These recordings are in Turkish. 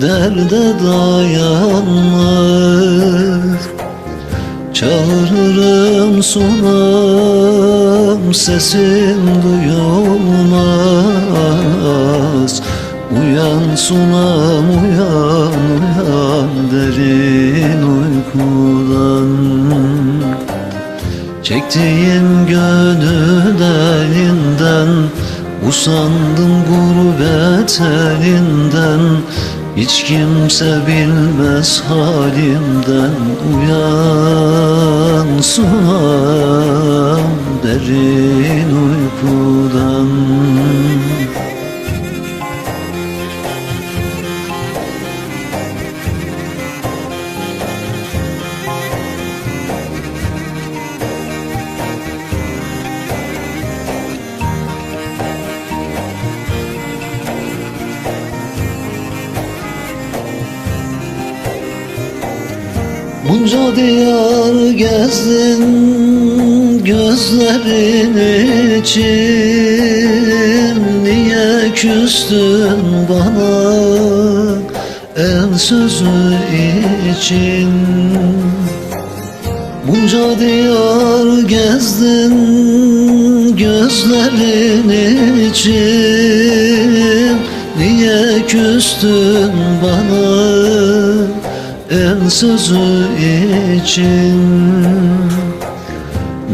derde dayanmaz. Çağırırım sunam sesin duyulmaz. Uyan sunam uyan uyan derin uykudan. Çektiğim gönül elinden Usandım gurbet elinden Hiç kimse bilmez halimden Uyan sunam Bunca diyar gezdin gözlerin için. Niye küstün bana el sözü için? Bunca diyar gezdin gözlerin için. Niye küstün bana el sözü için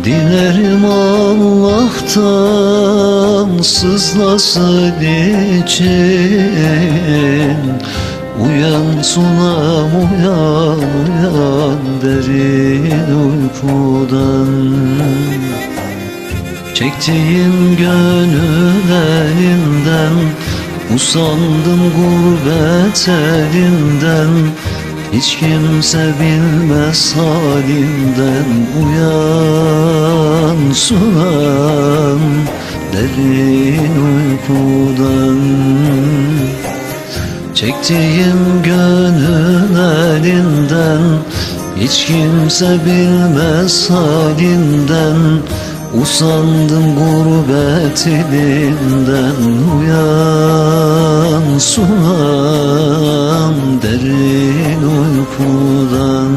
Dilerim Allah'tan sızlasın için. Uyan sunam uyan uyan derin uykudan. Çektiğim gönül elinden Usandım gurbet elinden Hiç kimse bilmez halimden Uyan sunam derin uykudan. Çektiğim gönül elinden Hiç kimse bilmez halinden Usandım gurbet elinden uyan sunan derin uykudan.